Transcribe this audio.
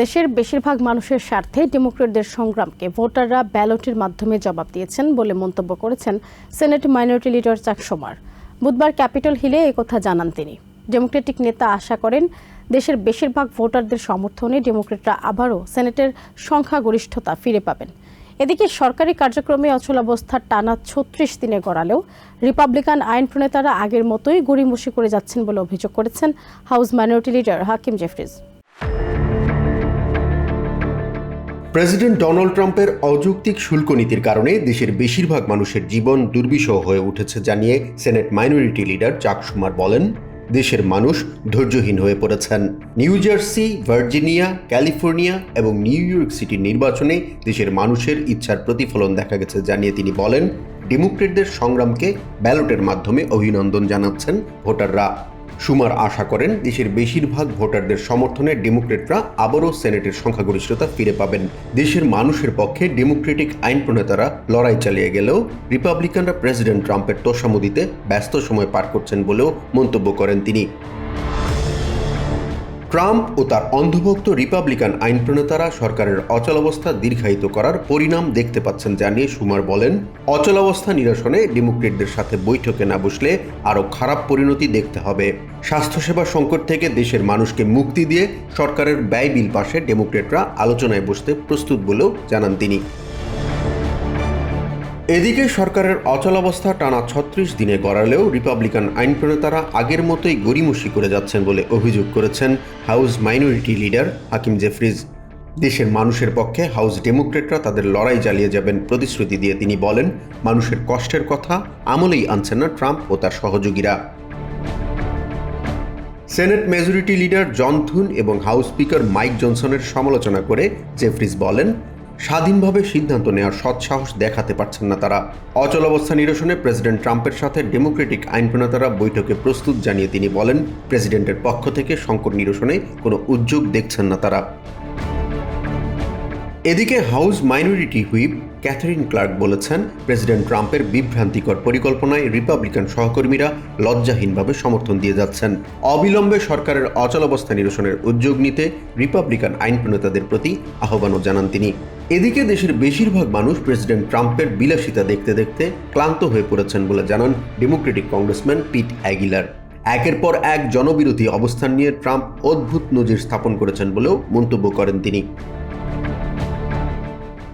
দেশের বেশিরভাগ মানুষের স্বার্থে ডেমোক্রেটদের সংগ্রামকে ভোটাররা ব্যালটের মাধ্যমে জবাব দিয়েছেন বলে মন্তব্য করেছেন সেনেট মাইনরিটি লিডার চাক সোমার। বুধবার ক্যাপিটল হিলে একথা জানান তিনি। ডেমোক্রেটিক নেতা আশা করেন দেশের বেশিরভাগ ভোটারদের সমর্থনে ডেমোক্রেটরা আবারও সেনেটের সংখ্যাগরিষ্ঠতা ফিরে পাবেন। এদিকে সরকারি কার্যক্রমে অচলাবস্থা টানা ছত্রিশ দিনে গড়ালেও রিপাবলিকান আইন প্রণেতারা আগের মতোই গড়িমসি করে যাচ্ছেন বলে অভিযোগ করেছেন house minority leader Hakeem Jeffries. President Donald ট্রাম্পের অযৌক্তিক শুল্ক নীতির কারণে দেশের বেশিরভাগ মানুষের জীবন দুর্বিষহ হয়ে উঠেছে জানিয়ে সেনেট মাইনরিটি লিডার চাক সুমার বলেন, দেশের মানুষ ধৈর্যহীন হয়ে পড়েছেন। নিউ জার্সি, ভার্জিনিয়া, ক্যালিফোর্নিয়া এবং নিউ ইয়র্ক সিটির নির্বাচনে দেশের মানুষের ইচ্ছার প্রতিফলন দেখা গেছে জানিয়ে তিনি বলেন, ডেমোক্রেটদের সংগ্রামকে ব্যালটের মাধ্যমে অভিনন্দন জানাচ্ছেন ভোটাররা। সুমার আশা করেন দেশের বেশিরভাগ ভোটারদের সমর্থনে ডেমোক্রেটরা আবারও সেনেটের সংখ্যাগরিষ্ঠতা ফিরে পাবেন। দেশের মানুষের পক্ষে ডেমোক্রেটিক আইন প্রণেতারা লড়াই চালিয়ে গেলেও রিপাবলিকানরা প্রেসিডেন্ট ট্রাম্পের তোষামোদিতে ব্যস্ত সময় পার করছেন বলেও মন্তব্য করেন তিনি। ট্রাম্প ও তার অন্ধভক্ত রিপাবলিকান আইন প্রণেতারা সরকারের অচলাবস্থা দীর্ঘায়িত করার পরিণাম দেখতে পাচ্ছেন জানিয়ে সুমার বলেন অচলাবস্থা নিরসনে ডেমোক্রেটদের সাথে বৈঠকে না বসলে আরও খারাপ পরিণতি দেখতে হবে। স্বাস্থ্যসেবা সংকট থেকে দেশের মানুষকে মুক্তি দিয়ে সরকারের ব্যয় বিল পাশে ডেমোক্রেটরা আলোচনায় বসতে প্রস্তুত বলেও জানান তিনি। এদিকে সরকারের অচলাবস্থা টানা ছত্রিশ দিনে গড়ালেও রিপাবলিকান আইন প্রণেতারা আগের মতোই গড়িমসি করে যাচ্ছেন বলে অভিযোগ করেছেন house minority leader Hakeem Jeffries. দেশের মানুষের পক্ষে হাউস ডেমোক্রেটরা তাদের লড়াই চালিয়ে যাবেন প্রতিশ্রুতি দিয়ে তিনি বলেন, মানুষের কষ্টের কথা আমলেই আনছেন না ট্রাম্প ও তার সহযোগীরা। Senate majority leader John Thune এবং হাউস স্পিকার মাইক জনসনের সমালোচনা করে জেফরিস বলেন স্বাধীনভাবে সিদ্ধান্ত নেওয়ার সৎসাহস দেখাতে পারছেন না তারা। অচল অবস্থা নিরসনে প্রেসিডেন্ট ট্রাম্পের সাথে ডেমোক্রেটিক আইন প্রণেতারা বৈঠকে প্রস্তুত জানিয়ে তিনি বলেন, প্রেসিডেন্টের পক্ষ থেকে সংকট নিরসনে কোনো উদ্যোগ দেখছেন না তারা। এদিকে house minority whip Katherine Clark বলেছেন, প্রেসিডেন্ট ট্রাম্পের বিভ্রান্তিকর পরিকল্পনায় রিপাবলিকান সহকর্মীরা লজ্জাহীনভাবে সমর্থন দিয়ে যাচ্ছেন। অবিলম্বে সরকারের অচলাবস্থা নিরসনের উদ্যোগ নিতে রিপাবলিকান আইন প্রণেতাদের প্রতি আহ্বানও জানান তিনি। এদিকে দেশের বেশিরভাগ মানুষ প্রেসিডেন্ট ট্রাম্পের বিলাসিতা দেখতে দেখতে ক্লান্ত হয়ে পড়েছেন বলে জানান ডেমোক্রেটিক কংগ্রেসম্যান পিট অ্যাগিলার। একের পর এক জনবিরোধী অবস্থান নিয়ে ট্রাম্প অদ্ভুত নজির স্থাপন করেছেন বলেও মন্তব্য করেন তিনি।